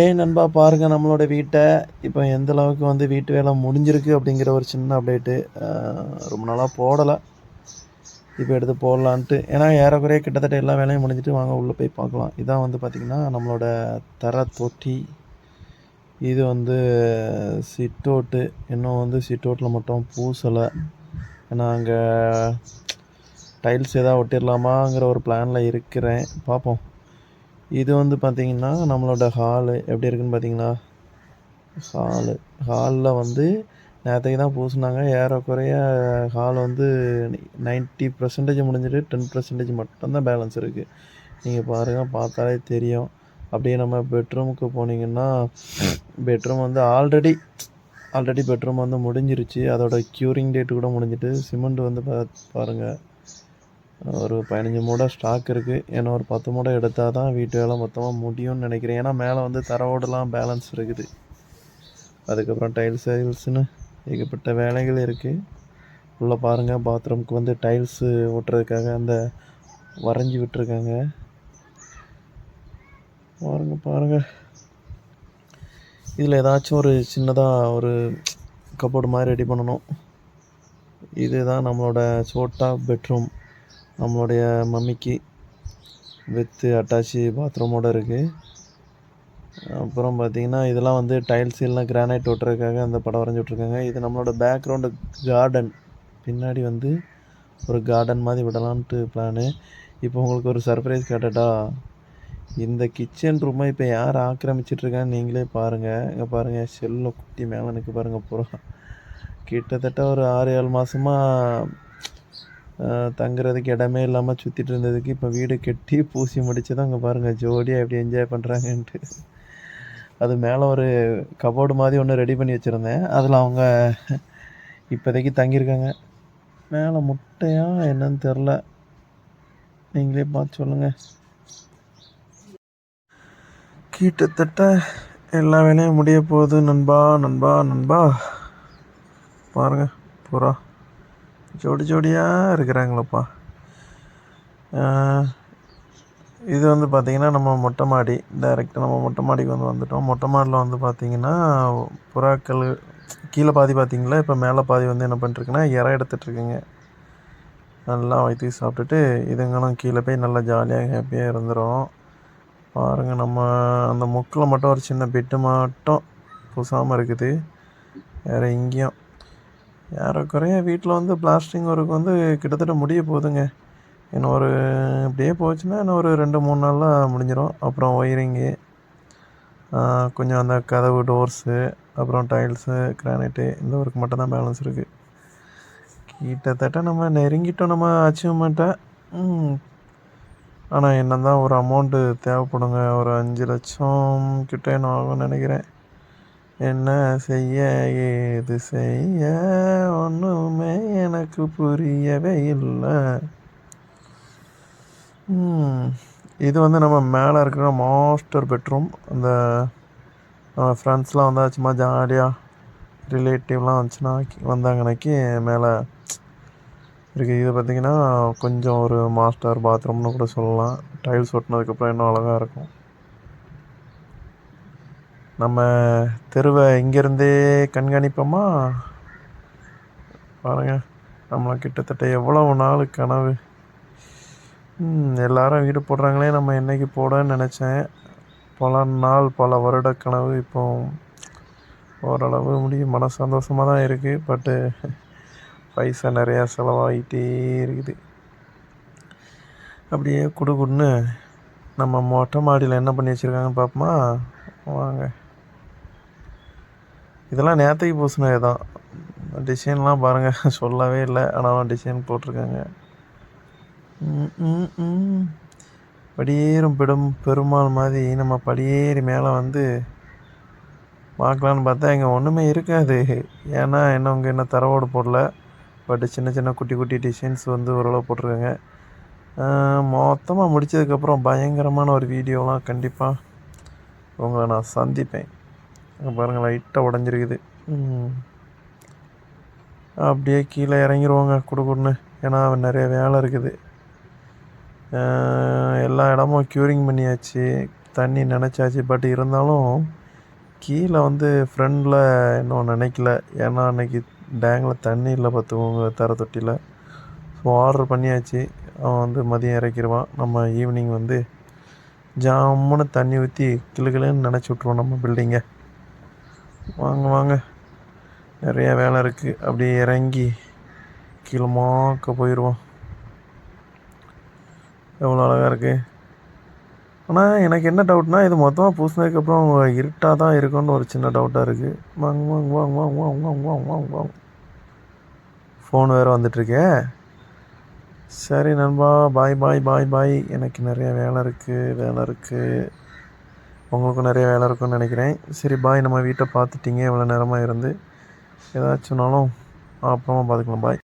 ஏய் நண்பா பாருங்க நம்மளோட வீட்டை. இப்போ எந்த அளவுக்கு வந்து வீட்டு வேலை முடிஞ்சிருக்கு அப்படிங்கிற ஒரு சின்ன அப்டேட்டு ரொம்ப நாளாக போடலை. இப்போ எடுத்து போடலான்ட்டு. ஏன்னா ஏறக்குறைய கிட்டத்தட்ட எல்லா வேலையும் முடிஞ்சிட்டு வாங்க உள்ளே போய் பார்க்கலாம். இதான் வந்து பார்த்திங்கன்னா நம்மளோட தர தொட்டி. இது வந்து சிட்டோட்டு இன்னும் வந்து சிட்டோட்டில் மட்டும் பூசலை. ஏன்னா அங்கே டைல்ஸ் எதாவது ஒட்டிடலாமாங்கிற ஒரு பிளானில் இருக்கிறேன். பார்ப்போம். இது வந்து பார்த்திங்கன்னா நம்மளோட ஹாலு எப்படி இருக்குன்னு பார்த்தீங்களா ஹாலு ஹாலில் வந்து நேற்றுக்கு தான் பூசினாங்க. ஏறக்குறைய ஹால் வந்து நைன்ட்டி பர்சன்டேஜ் முடிஞ்சிட்டு டென் பர்சன்டேஜ் மட்டும்தான் பேலன்ஸ் இருக்குது நீங்கள் பாருங்கள் பார்த்தாலே தெரியும். அப்படியே நம்ம பெட்ரூமுக்கு போனீங்கன்னா பெட்ரூம் வந்து ஆல்ரெடி ஆல்ரெடி பெட்ரூம் வந்து முடிஞ்சிருச்சு. அதோட க்யூரிங் டேட்டு கூட முடிஞ்சிட்டு சிமெண்ட் வந்து பா பாருங்கள் ஒரு பதினஞ்சு மூடை ஸ்டாக் இருக்குது ஏன்னா ஒரு பத்து மூடை எடுத்தால் தான் வீட்டு வேலை மொத்தமாக முடியும்னு நினைக்கிறேன். ஏன்னா மேலே வந்து தரவோடலாம் பேலன்ஸ் இருக்குது. அதுக்கப்புறம் டைல்ஸ் டைல்ஸ்னு ஏகப்பட்ட வேலைகள் இருக்குது உள்ளே பாருங்கள் பாத்ரூம்க்கு வந்து டைல்ஸு ஓட்டுறதுக்காக அந்த வரைஞ்சி விட்டுருக்காங்க. பாருங்கள் பாருங்கள் இதில் ஏதாச்சும் ஒரு சின்னதாக ஒரு கப்போர்டு மாதிரி ரெடி பண்ணணும். இதுதான் நம்மளோட சோட்டா பெட்ரூம் நம்மளுடைய மம்மிக்கு வித்து அட்டாச்சு பாத்ரூமோடு இருக்குது அப்புறம் பார்த்திங்கன்னா இதெல்லாம் வந்து டைல்ஸ் எல்லாம் கிரானைட் ஒட்டுறதுக்காக அந்த படம் வரைஞ்சி விட்ருக்காங்க இது நம்மளோட பேக்ரவுண்டு கார்டன் பின்னாடி வந்து ஒரு கார்டன் மாதிரி விடலான்ட்டு பிளானு இப்போ உங்களுக்கு ஒரு சர்ப்ரைஸ் கேட்டடா இந்த கிச்சன் ரூமை இப்போ யார் ஆக்கிரமிச்சிட்ருக்கான்னு நீங்களே பாருங்கள் இங்கே பாருங்கள் செல்லில் குட்டி மேலே நிற்க பாருங்கள் பூரா. கிட்டத்தட்ட ஒரு ஆறு ஏழு மாதமாக தங்குறதுக்கு இடமே இல்லாமல் சுற்றிட்டு இருந்ததுக்கு இப்போ வீடு கட்டி பூசி முடிச்சு தான் அங்கே பாருங்கள் ஜோடியாக எப்படி என்ஜாய் பண்ணுறாங்கன்ட்டு அது மேலே ஒரு கபோர்டு மாதிரி ஒன்று ரெடி பண்ணி வச்சுருந்தேன். அதில் அவங்க இப்போதைக்கு தங்கியிருக்காங்க. மேலே முட்டையா என்னன்னு தெரில நீங்களே பார்த்து சொல்லுங்கள் கிட்டத்தட்ட எல்லா வேலையும் முடிய போகுது. நண்பா நண்பா நண்பா. பாருங்கள் புறா. ஜோடி ஜோடியாக இருக்கிறாங்களப்பா. இது வந்து பார்த்திங்கன்னா நம்ம மொட்டை மாடி டைரெக்டாக நம்ம மொட்டை மாடிக்கு வந்து வந்துட்டோம். மொட்டை மாடியில் வந்து பார்த்திங்கன்னா புறாக்கள் கீழே பாதி பார்த்திங்களா இப்போ மேலே பாதி வந்து என்ன பண்ணிட்டுருக்குன்னா இற எடுத்துட்ருக்குங்க நல்லா வயிற்றுக்கு சாப்பிட்டுட்டு இதுங்களும் கீழே போய் நல்லா ஜாலியாக ஹாப்பியாக இருந்துடும் பாருங்கள் நம்ம அந்த முக்கில் மட்டும் ஒரு சின்ன பெட்டு மட்டும் பூசாமல் இருக்குது. வேறு எங்கேயும் ஏறக்குறைய வீட்டில் வந்து பிளாஸ்டிங் ஒர்க் வந்து கிட்டத்தட்ட முடிய போகுதுங்க இன்னும் ஒரு இப்படியே போச்சுன்னா இன்னும் ஒரு ரெண்டு மூணு நாளில் முடிஞ்சிடும் அப்புறம் ஒயரிங்கு கொஞ்சம் அந்த கதவு டோர்ஸு அப்புறம் டைல்ஸு கிரானைட்டு இந்த ஒர்க் மட்டும் தான் பேலன்ஸ் இருக்குது கிட்டத்தட்ட நம்ம நெருங்கிட்டோம் நம்ம அச்சீவ்மெண்ட்டை ஆனால் என்ன தான் ஒரு அமௌண்ட்டு தேவைப்படுங்க. ஒரு அஞ்சு லட்சம் கிட்டே நான் ஆகும்னு நினைக்கிறேன். என்ன செய்ய ஏது செய்ய? ஒன்றுமே எனக்கு புரியவே இல்லை. இது வந்து நம்ம மேலே இருக்கிற மாஸ்டர் பெட்ரூம் அந்த நம்ம ஃப்ரெண்ட்ஸ்லாம் வந்தால் சும்மா ஜாலியாக ரிலேட்டிவ்லாம் வந்துச்சுன்னா வந்தாங்கனாக்கி மேலே இருக்குது இது பார்த்திங்கன்னா கொஞ்சம் ஒரு மாஸ்டர் பாத்ரூம்னு கூட சொல்லலாம். டைல்ஸ் ஒட்டினதுக்கப்புறம் இன்னும் அழகாக இருக்கும். நம்ம தெருவை இங்கேருந்தே கண்காணிப்போமா? பாருங்கள் நம்மளை கிட்டத்தட்ட எவ்வளவு நாள் கனவு. எல்லாரும் வீடு போடுறாங்களே நம்ம என்றைக்கு போடன்னு நினச்சேன். பல நாள் பல வருட கனவு. இப்போ ஓரளவு முடியும் மன சந்தோஷமாக தான் இருக்குது பட்டு பைசா நிறையா செலவாகிட்டே இருக்குது. அப்படியே குடுகுடுன்னு நம்ம மொட்டை மாடியில் என்ன பண்ணி வச்சுருக்காங்கன்னு பார்ப்போமா? வாங்க. இதெல்லாம் நேற்றுக்கு பூசினது தான் டிசைன்லாம் பாருங்கள் சொல்லவே இல்லை. ஆனால் டிசைன் போட்டிருக்காங்க. படியேறும் பெடும் பெருமாள் மாதிரி நம்ம படியேறி மேலே வந்து பார்க்கலான்னு பார்த்தா இங்கே ஒன்றுமே இருக்காது. ஏன்னா இன்னும் என்ன தரவோடு போடல. பட் சின்ன சின்ன குட்டி குட்டி டிசைன்ஸ் வந்து ஓரளவு போட்டிருக்காங்க. மொத்தமாக முடித்ததுக்கப்புறம் பயங்கரமான ஒரு வீடியோலாம் கண்டிப்பாக உங்களை நான் சந்திப்பேன். பாருங்கள் லைட்டாக உடஞ்சிருக்குது. அப்படியே கீழே இறங்கிடுவோங்க கொடுக்குன்னு ஏன்னா நிறைய வேலை இருக்குது. எல்லா இடமும் க்யூரிங் பண்ணியாச்சு. தண்ணி நினச்சாச்சு. பட் இருந்தாலும் கீழே வந்து ஃப்ரெண்டில் இன்னும் நினைக்கல. ஏன்னா அன்னைக்கு டேங்கில் தண்ணி இல்லை பார்த்துக்கோங்க தர தொட்டியில். ஸோ ஆர்டர் பண்ணியாச்சு. அவன் வந்து மதியம் இறக்கிடுவான் நம்ம ஈவினிங் வந்து ஜாமுன்னு தண்ணி ஊற்றி கிளுகிளுன்னு நினச்சி விட்ருவோம் நம்ம பில்டிங்கை வாங்க வாங்க. நிறைய வேலை இருக்குது அப்படியே இறங்கி கீழமாக்க போயிடுவோம் எவ்வளோ அழகாக இருக்குது ஆனால் எனக்கு என்ன டவுட்னா இது மொத்தமாக பூசினதுக்கப்புறம் இருட்டாக தான் இருக்கும்னு ஒரு சின்ன டவுட்டாக இருக்குது வாங்க வாங்க வாங்க வாங்க வாங்க வாங்க வாங்க வாங்க வாங்க. ஃபோன் வேறு வந்துட்டுருக்கே சரி நண்பா. பாய் பாய் பாய் பாய் எனக்கு நிறைய வேலை இருக்குது வேலை இருக்குது உங்களுக்கும் நிறைய வேலை இருக்கும்னு நினைக்கிறேன். சரி பாய் நம்ம வீட்டை பார்த்துட்டீங்க. இவ்வளோ நேரமாக இருந்து. ஏதாச்சும்னாலும் அப்புறமா பார்த்துக்கலாம். பாய்